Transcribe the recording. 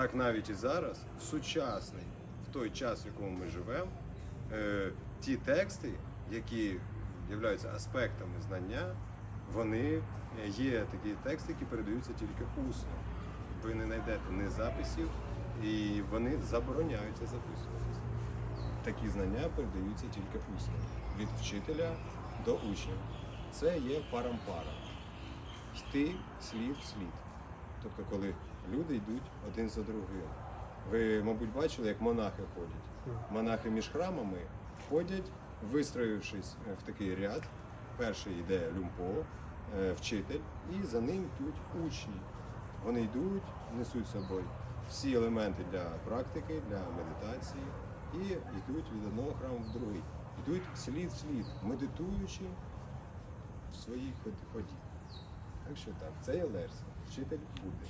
Так навіть і зараз, в сучасний, в той час, в якому ми живемо, е, ті тексти, які являються аспектами знання, вони є такі тексти, які передаються тільки усно. Ви не знайдете ні записів, і вони забороняються записуватися. Такі знання передаються тільки усно від вчителя до учня. Це є парампара. Йти слід в слід. Тобто, коли люди йдуть один за другим. Ви, мабуть, бачили, як монахи ходять. Монахи між храмами ходять, вистроївшись е, в такий ряд. Перший йде люмпо, е, вчитель, і за ним йдуть учні. Вони йдуть, несуть з собою всі елементи для практики, для медитації, і йдуть від одного храму в другий. Йдуть слід-слід, медитуючи в своїй ход- ході. Так що так, це є Лерс, вчитель Будди.